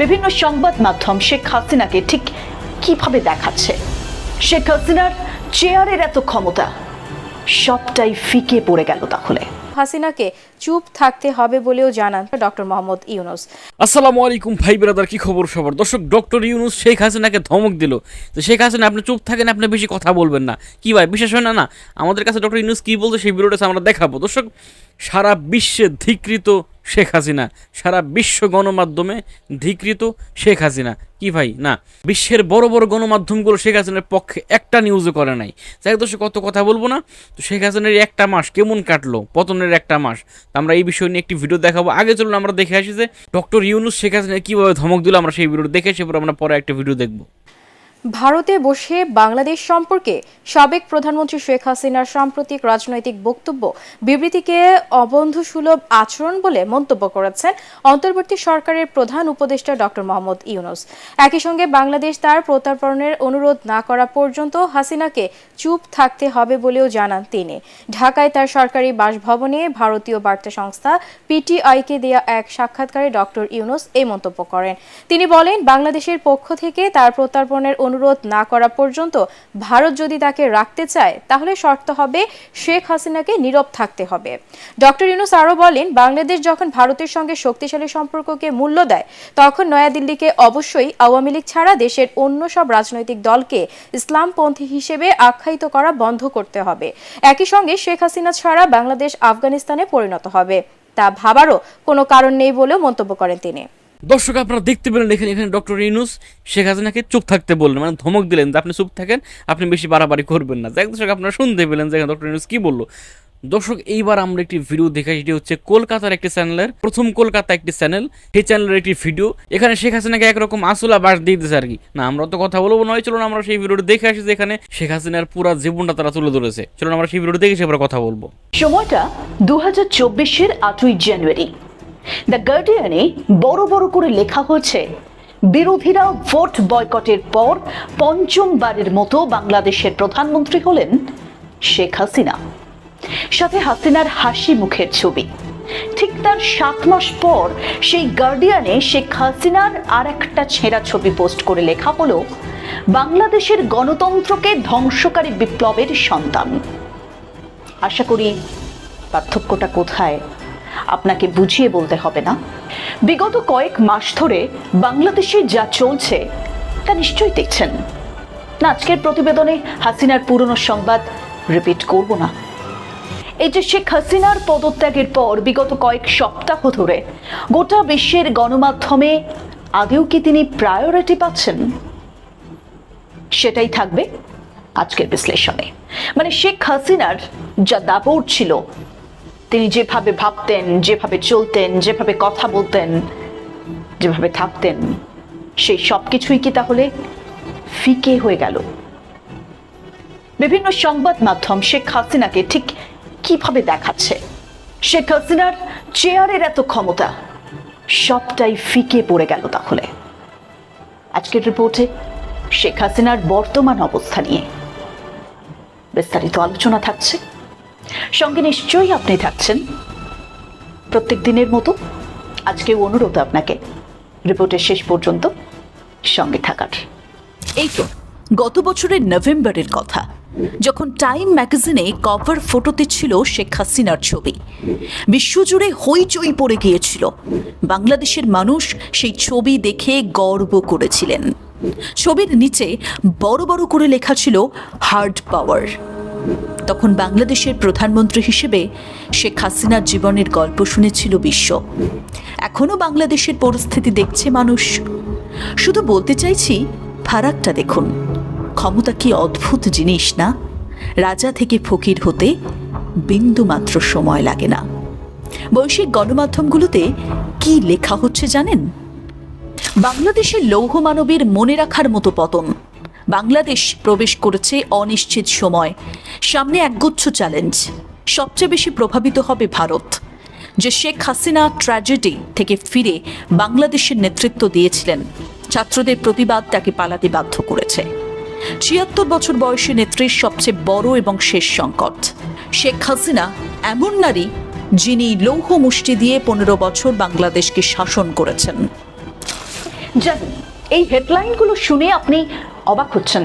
বিভিন্ন সংবাদ মাধ্যম শেখ হাসিনাকে ঠিক কীভাবে দেখাচ্ছে? শেখ হাসিনার চেয়ারের এত ক্ষমতা সবটাই ফিকে পড়ে গেল তাহলে। হাসিনাকে চুপ থাকতে হবে বলেও জানান ডক্টর মোহাম্মদ ইউনুস। আসসালামু আলাইকুম ভাই ব্রাদার কি খবর সবার? দর্শক ডক্টর ইউনুস শেখ হাসিনাকে ধমক দিল যে শেখ হাসিনা আপনি চুপ থাকেন আপনি বেশি কথা বলবেন না। কি ভাই বিশেষ হয় না না? আমাদের কাছে ডক্টর ইউনুস কি বলতে সেই ভিডিওটা আমরা দেখাবো। দর্শক সারা বিশ্বে ধিকৃত শেখ হাসিনা। সারা বিশ্ব গণমাধ্যমে ধিকৃত শেখ হাসিনা। কি ভাই? না, বিশ্বের বড় বড় গণমাধ্যমগুলো শেখ হাসিনার পক্ষে একটা নিউজও করে নাই। যাই দর্শক, কত কথা বলব না? তো শেখ হাসিনার একটা মাস কেমন কাটলো? পতনের একটা মাস। আমরা এই বিষয় নিয়ে একটি ভিডিও দেখাবো। আগে চলুন আমরা দেখে আসি যে ডক্টর ইউনুস শেখ হাসিনা কীভাবে ধমক দিল, আমরা সেই ভিডিও দেখে এসে পরে আমরা পরে একটা ভিডিও দেখব। ভারতে বসে বাংলাদেশ সম্পর্কে সাবেক প্রধানমন্ত্রী শেখ হাসিনার সাম্প্রতিক রাজনৈতিক বক্তব্য বিবৃতিকে অবন্ধুসুলভ আচরণ বলে মন্তব্য করেছেন অন্তর্বর্তী সরকারের প্রধান উপদেষ্টা ডক্টর মোহাম্মদ ইউনুস। একই সঙ্গে বাংলাদেশ তার প্রত্যর্পণের অনুরোধ না করা পর্যন্ত হাসিনাকে চুপ থাকতে হবে বলেও জানান তিনি। ঢাকায় তার সরকারি বাসভবনে ভারতীয় বার্তা সংস্থা পিটিআইকে দেয়া এক সাক্ষাৎকারে ডক্টর ইউনুস এই মন্তব্য করেন। তিনি বলেন, বাংলাদেশের পক্ষ থেকে তার প্রত্যর্পণের অনুরোধ না করা পর্যন্ত ভারত যদি তাকে রাখতে চায়, তাহলে শর্ত হবে শেখ হাসিনাকে নীরব থাকতে হবে। ডক্টর ইউনুস আরও বলেন, বাংলাদেশ যখন ভারতের সঙ্গে শক্তিশালী সম্পর্ককে মূল্য দেয়, তখন নয়াদিল্লিকে অবশ্যই আওয়ামী লীগ ছাড়া দেশের অন্য সব রাজনৈতিক দলকে ইসলামপন্থী হিসেবে আখ্যায়িত করা বন্ধ করতে হবে। একই সঙ্গে শেখ হাসিনা ছাড়া বাংলাদেশ আফগানিস্তানে পরিণত হবে। তা ভাবারও কোনো কারণ নেই বলেও মন্তব্য করেন তিনি। দর্শক, আপনারা দেখতে পেলেন এখানে এখানে ডক্টর ইউনুস, শেখ হাসিনাকে চুপ থাকতে বললেন মানে ধমক দিলেন যে আপনি চুপ থাকেন, আপনি বেশি বাড়াবাড়ি করবেন না। যাই দর্শক, আপনারা শুনতে পেলেন যে ডক্টর ইউনুস কি বলল। দর্শক, এইবার আমরা একটি ভিডিও দেখে সেটি হচ্ছে কলকাতার একটি চ্যানেলের প্রথম কলকাতা একটি চ্যানেল সেই চ্যানেলের একটি ভিডিও এখানে শেখ হাসিনাকে একরকম আসলা বাস দিয়ে দিতেছে আর কি। না, আমরা তো কথা বলব নয় চলুন আমরা সেই ভিডিওটা দেখে আসি যে এখানে শেখ হাসিনার পুরা জীবনটা তারা তুলে ধরেছে। চলুন আমরা সেই ভিডিওটা দেখে এবার কথা বলব। সময়টা দু হাজার চব্বিশের আটই জানুয়ারি। দ্য গার্ডিয়ানে বড় বড় করে লেখা হয়েছে, বিরোধীরা ভোট বয়কটের পর পঞ্চমবারের মতো বাংলাদেশের প্রধানমন্ত্রী হলেন শেখ হাসিনা। সাথে হাসিনার হাসি মুখের ছবি। ঠিক তার সাত মাস পর সেই গার্ডিয়ানে শেখ হাসিনার আর একটা ছেঁড়া ছবি পোস্ট করে লেখা হলো, বাংলাদেশের গণতন্ত্রকে ধ্বংসকারী বিপ্লবের সন্তান। আশা করি পার্থক্যটা কোথায়? আপনাকে বুঝিয়ে বলতে হবে না। বিগত কয়েক মাস ধরে বাংলাদেশে যা চলছে, তা নিশ্চয়ই দেখছেন। না, আজকের প্রতিবেদনে হাসিনার পুরনো সংবাদ রিপিট করব না। এই যে শেখ হাসিনার পদত্যাগের পর বিগত কয়েক সপ্তাহ ধরে গোটা বিশ্বের গণমাধ্যমে আদেও কি তিনি প্রায়োরিটি পাচ্ছেন? সেটাই থাকবে আজকের বিশ্লেষণে। মানে শেখ হাসিনার যা দাপট ছিল তিনি যেভাবে ভাবতেন, যেভাবে চলতেন, যেভাবে কথা বলতেন, যেভাবে থাকতেন, সেই সব কিছুই কি তাহলে ফিকে হয়ে গেল? বিভিন্ন সংবাদ মাধ্যম শেখ হাসিনাকে ঠিক কীভাবে দেখাচ্ছে? শেখ হাসিনার চেয়ারের এত ক্ষমতা, সবটাই ফিকে পড়ে গেল তাহলে। আজকের রিপোর্টে শেখ হাসিনার বর্তমান অবস্থা নিয়ে বিস্তারিত আলোচনা থাকছে। সঙ্গে নিশ্চয়ই আপনি থাকছেন। প্রত্যেক দিনের মতো আজকে অনুরোধ আপনাকে। রিপোর্টের শেষ পর্যন্ত সঙ্গে থাকার। এই তো, গত বছরের নভেম্বরের কথা। যখন টাইম ম্যাগাজিনে কভার ফটোতে ছিল শেখ হাসিনার ছবি, বিশ্বজুড়ে হইচই পড়ে গিয়েছিল। বাংলাদেশের মানুষ সেই ছবি দেখে গর্ব করেছিলেন। ছবির নিচে বড় বড় করে লেখা ছিল হার্ড পাওয়ার তখন বাংলাদেশের প্রধানমন্ত্রী হিসেবে শেখ হাসিনার জীবনের গল্প শুনেছিল বিশ্ব। এখনও বাংলাদেশের পরিস্থিতি দেখছে মানুষ। শুধু বলতে চাইছি, ফারাকটা দেখুন। ক্ষমতা কি অদ্ভুত জিনিস না? রাজা থেকে ফকির হতে বিন্দু মাত্র সময় লাগে না। বৈশ্বিক গণমাধ্যমগুলোতে কি লেখা হচ্ছে জানেন? বাংলাদেশের লৌহ মানবীর মনে রাখার মতো পতন। বাংলাদেশ প্রবেশ করেছে অনিশ্চিত সময়। সামনে একগুচ্ছ চ্যালেঞ্জ সবচেয়ে বেশি প্রভাবিত হবে ভারত, যে শেখ হাসিনা ট্র্যাজেডি থেকে ফিরে বাংলাদেশের নেতৃত্ব দিয়েছিলেন। ছাত্রদের প্রতিবাদ তাকে পালাতে বাধ্য করেছে। ছিয়াত্তর বছর বয়সী নেত্রীর সবচেয়ে বড় এবং শেষ সংকট। শেখ হাসিনা এমন নারী, যিনি লৌহ মুষ্টি দিয়ে পনেরো বছর বাংলাদেশকে শাসন করেছেন। জানি এই হেডলাইনগুলো শুনে আপনি অবাক হচ্ছেন।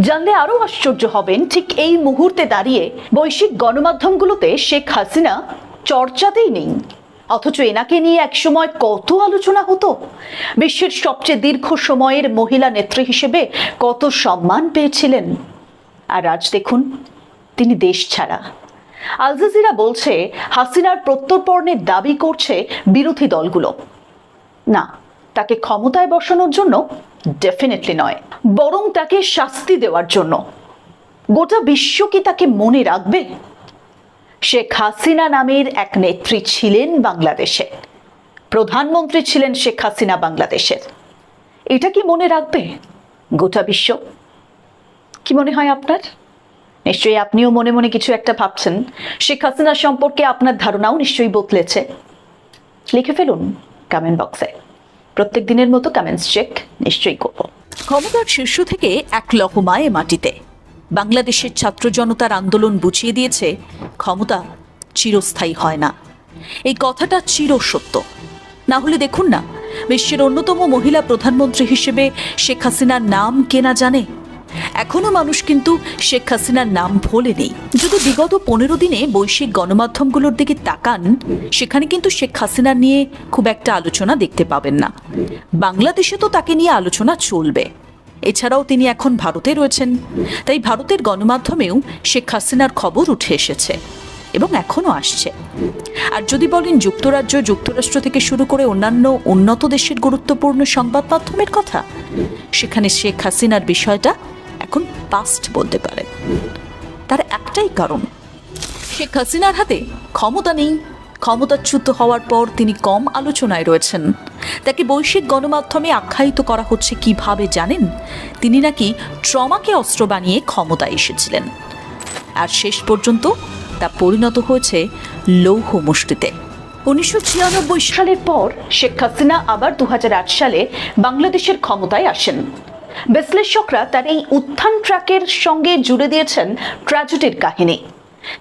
জানলে আরও আশ্চর্য হবেন ঠিক এই মুহূর্তে দাঁড়িয়ে বৈশ্বিক গণমাধ্যমগুলোতে শেখ হাসিনা চর্চাতেই নেই। অথচ এনাকে নিয়ে একসময় কত আলোচনা হতো? বিশ্বের সবচেয়ে দীর্ঘ সময়ের মহিলা নেত্রী হিসেবে কত সম্মান পেয়েছিলেন? আর আজ দেখুন, তিনি দেশ ছাড়া। আল জাজিরা বলছে, হাসিনার প্রত্যর্পণের দাবি করছে বিরোধী দলগুলো। না তাকে ক্ষমতায় বসানোর জন্য ডেফিনেটলি নয়, বরং তাকে শাস্তি দেওয়ার জন্য। গোটা বিশ্ব কি তাকে মনে রাখবে? শেখ হাসিনা নামের এক নেত্রী ছিলেন বাংলাদেশে। প্রধানমন্ত্রী ছিলেন শেখ হাসিনা বাংলাদেশের। এটা কি মনে রাখবে গোটা বিশ্ব? কি মনে হয় আপনার? নিশ্চয়ই আপনিও মনে মনে কিছু একটা ভাবছেন। শেখ হাসিনা সম্পর্কে আপনার ধারণাও নিশ্চয়ই বদলেছে। লিখে ফেলুন কমেন্ট বক্সে প্রত্যেক দিনের মতো কমেন্টস চেক নিশ্চয়ই করব। ক্ষমতার শীর্ষ থেকে এক লহমায় মাটিতে। বাংলাদেশের ছাত্র জনতার আন্দোলন বুঝিয়ে দিয়েছে, ক্ষমতা চিরস্থায়ী হয় না। এই কথাটা চির সত্য। না হলে দেখুন না, বিশ্বের অন্যতম মহিলা প্রধানমন্ত্রী হিসেবে শেখ হাসিনার নাম কেনা জানে? এখনও মানুষ কিন্তু শেখ হাসিনার নাম ভোলেনি। যদি বিগত পনেরো দিনে বৈশ্বিক গণমাধ্যমগুলোর দিকে তাকান, সেখানে কিন্তু শেখ হাসিনা নিয়ে খুব একটা আলোচনা দেখতে পাবেন না। বাংলাদেশে তো তাকে নিয়ে আলোচনা চলবে। এছাড়াও তিনি এখন ভারতে রয়েছেন। তাই ভারতের গণমাধ্যমেও শেখ হাসিনার খবর উঠে এসেছে এবং এখনও আসছে। আর যদি বলেন যুক্তরাজ্য, যুক্তরাষ্ট্র থেকে শুরু করে অন্যান্য উন্নত দেশের গুরুত্বপূর্ণ সংবাদ মাধ্যমের কথা, সেখানে শেখ হাসিনার বিষয়টা এখন পাস্ট বলতে পারেন তার একটাই কারণ, শেখ হাসিনার হাতে ক্ষমতা নেই। ক্ষমতাচ্যুত হওয়ার পর তিনি কম আলোচনায় রয়েছেন। তাকে বৈশ্বিক গণমাধ্যমে আখ্যায়িত করা হচ্ছে কীভাবে জানেন? তিনি নাকি ট্রমাকে অস্ত্র বানিয়ে ক্ষমতায় এসেছিলেন। আর শেষ পর্যন্ত তা পরিণত হয়েছে লৌহ মুষ্টিতে। উনিশশো ছিয়ানব্বই সালের পর শেখ হাসিনা আবার দু হাজার আট সালে বাংলাদেশের ক্ষমতায় আসেন। বিশ্লেষকরা তার এই উত্থান ট্র্যাকের সঙ্গে জুড়ে দিয়েছেন ট্র্যাজেডির কাহিনী।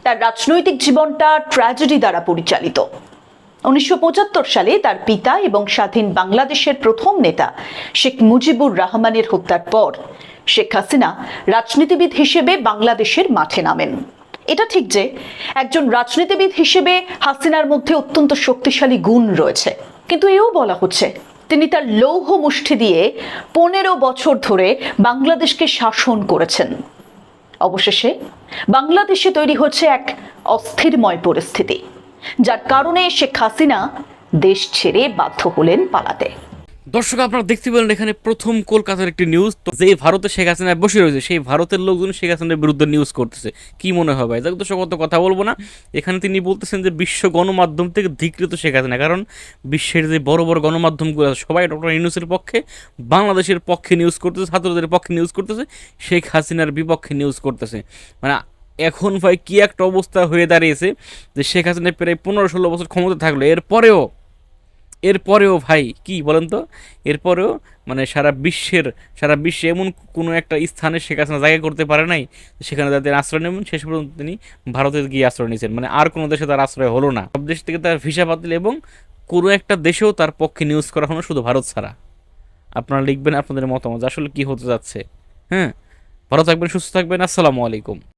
তার রাজনৈতিক জীবনটা ট্র্যাজেডি দ্বারা পরিচালিত। উনিশশো সালে তার পিতা এবং স্বাধীন বাংলাদেশের প্রথম নেতা শেখ মুজিবুর রহমানের হত্যার পর শেখ হাসিনা রাজনীতিবিদ হিসেবে বাংলাদেশের মাঠে নামেন। এটা ঠিক যে একজন রাজনীতিবিদ হিসেবে হাসিনার মধ্যে অত্যন্ত শক্তিশালী গুণ রয়েছে। কিন্তু এও বলা হচ্ছে তিনি তার লৌহ মুষ্টি দিয়ে পনেরো বছর ধরে বাংলাদেশকে শাসন করেছেন। অবশেষে বাংলাদেশে তৈরি হচ্ছে এক অস্থিরময় পরিস্থিতি, যার কারণে শেখ হাসিনা দেশ ছেড়ে বাধ্য হলেন পালাতে। দর্শক, আপনারা দেখতে পেলেন এখানে প্রথম কলকাতার একটি নিউজ তো যে ভারতে শেখ হাসিনা বসে রয়েছে, সেই ভারতের লোকজন শেখ হাসিনার বিরুদ্ধে নিউজ করতেছে। কি মনে ভাই? যাক দর্শক, অত কথা বলব না। এখানে তিনি বলতেছেন যে বিশ্ব গণমাধ্যম থেকে ধিকৃত শেখ হাসিনা। কারণ বিশ্বের যে বড় বড় গণমাধ্যমগুলো আছে, সবাই ডক্টর ইউনুসের পক্ষে, বাংলাদেশের পক্ষে নিউজ করতেছে, ছাত্রদের পক্ষে নিউজ করতেছে, শেখ হাসিনার বিপক্ষে নিউজ করতেছে। মানে এখন ভাই কি একটা অবস্থা হয়ে দাঁড়িয়েছে যে শেখ হাসিনা প্রায় পনেরো ষোলো বছর ক্ষমতা থাকল। এরপরেও এরপরেও ভাই, কি বলেন তো? এরপরেও মানে সারা বিশ্বের, সারা বিশ্বে এমন কোনো একটা স্থানে শেখ হাসিনা জায়গা করতে পারে নাই, সেখানে তাদের আশ্রয় নেবেন, শেষ পর্যন্ত তিনি ভারতে গিয়ে আশ্রয় নিয়েছেন। মানে আর কোনো দেশে তার আশ্রয় হলো না। সব দেশ থেকে তার ভিসা বাতিল এবং কোনো একটা দেশেও তার পক্ষে নিউজ করা হলো শুধু ভারত ছাড়া। আপনারা লিখবেন আপনাদের মতামত, আসলে কি হতে যাচ্ছে? হ্যাঁ? ভালো থাকবেন, সুস্থ থাকবেন, আসসালামু আলাইকুম।